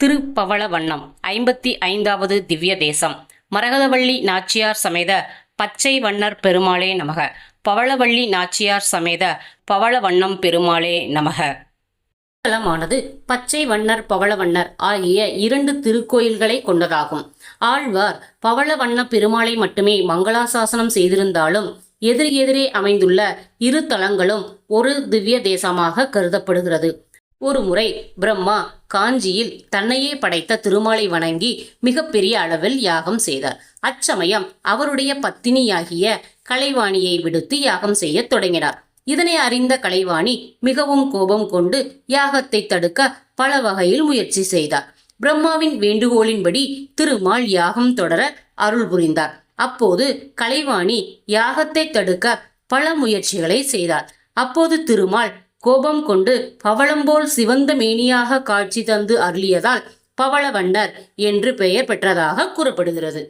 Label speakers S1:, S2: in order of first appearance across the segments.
S1: திருப்பவள வண்ணம் ஐம்பத்தி ஐந்தாவது திவ்ய தேசம். மரகதவள்ளி நாச்சியார் சமேத பச்சை வண்ணர் பெருமாளே நமக. பவளவள்ளி நாச்சியார் சமேத பவள வண்ணம் பெருமாளே நமக. தலமானது பச்சை வண்ணர் பவளவண்ணர் ஆகிய இரண்டு திருக்கோயில்களை கொண்டதாகும். ஆழ்வார் பவளவண்ண பெருமாளை மட்டுமே மங்களாசாசனம் செய்திருந்தாலும் எதிர் எதிரே அமைந்துள்ள இரு தலங்களும் ஒரு திவ்ய தேசமாக கருதப்படுகிறது. ஒரு முறை பிரம்மா காஞ்சியில் தன்னையே படைத்த திருமாலை வணங்கி மிகப்பெரிய அளவில் யாகம் செய்தார். அச்சமயம் அவருடைய பத்தினியாகிய கலைவாணியை விடுத்து யாகம் செய்யத் தொடங்கினார். இதனை அறிந்த கலைவாணி மிகவும் கோபம் கொண்டு யாகத்தை தடுக்க பல வகையில் முயற்சி செய்தார். பிரம்மாவின் வேண்டுகோளின்படி திருமால் யாகம் தொடர அருள் புரிந்தார். அப்போது கலைவாணி யாகத்தை தடுக்க பல முயற்சிகளை செய்தார். அப்போது திருமால் கோபம் கொண்டு பவளம்போல் சிவந்த மேனியாக காட்சி தந்து அருளியதால் பவளவண்டர் என்று பெயர் பெற்றதாக கூறப்படுகிறது.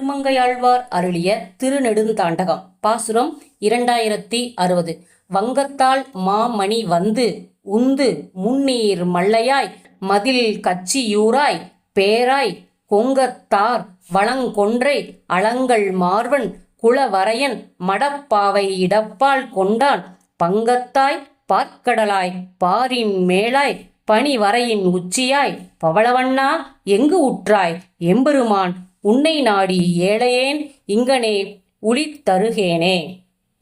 S1: திருமங்கையாழ்வார் அருளிய திருநெடுந்தாண்டகம் பாசுரம் இரண்டாயிரத்தி அறுபது. வங்கத்தால் மாமணி வந்து உந்து முன்னீர் மல்லையாய் மதில் கச்சியூராய் பேராய் கொங்கத்தார் வளங்கொன்றை அளங்கள் மார்வன் குளவரையன் மடப்பாவை இடப்பால் கொண்டான் பங்கத்தாய் பார்க்கடலாய் பாரின் மேலாய் பனிவரையின் உச்சியாய் பவளவண்ணா எங்கு உற்றாய்? எம்பெருமான் உன்னை நாடி ஏழையேன் இங்கனே உளி தருகேனே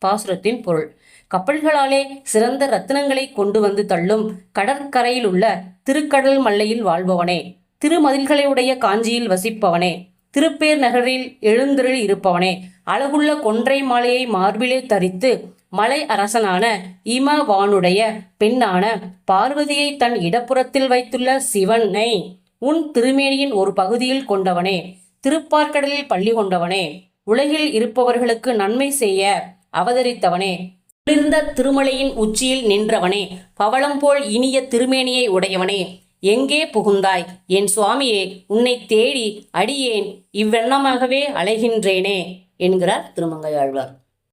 S1: பாசுரத்தின் பொருள். கப்பல்களாலே சிறந்த ரத்தினங்களை கொண்டு வந்து தள்ளும் கடற்கரையில் உள்ள திருக்கடல் மல்லையில் வாழ்பவனே. திருமதில்களையுடைய காஞ்சியில் வசிப்பவனே. திருப்பேர் நகரில் எழுந்தருள் இருப்பவனே. அழகுள்ள கொன்றை மாலையை மார்பிலே தரித்து மலை அரசனான இமவானுடைய பெண்ணான பார்வதியை தன் இடப்புறத்தில் வைத்துள்ள சிவனை உன் திருமேனியின் ஒரு பகுதியில் கொண்டவனே திருப்பார்க்கடலில் பள்ளி கொண்டவனே உலகில் இருப்பவர்களுக்கு நன்மை செய்ய அவதரித்தவனே. குளிர்ந்த திருமலையின் உச்சியில் நின்றவனே பவளம் போல் இனிய திருமேனியை உடையவனே. எங்கே புகுந்தாய்? என் சுவாமியே உன்னை தேடி அடியேன் இவ்வெண்ணமாகவே அலைகின்றேனே என்கிறார் திருமங்கையாழ்வார்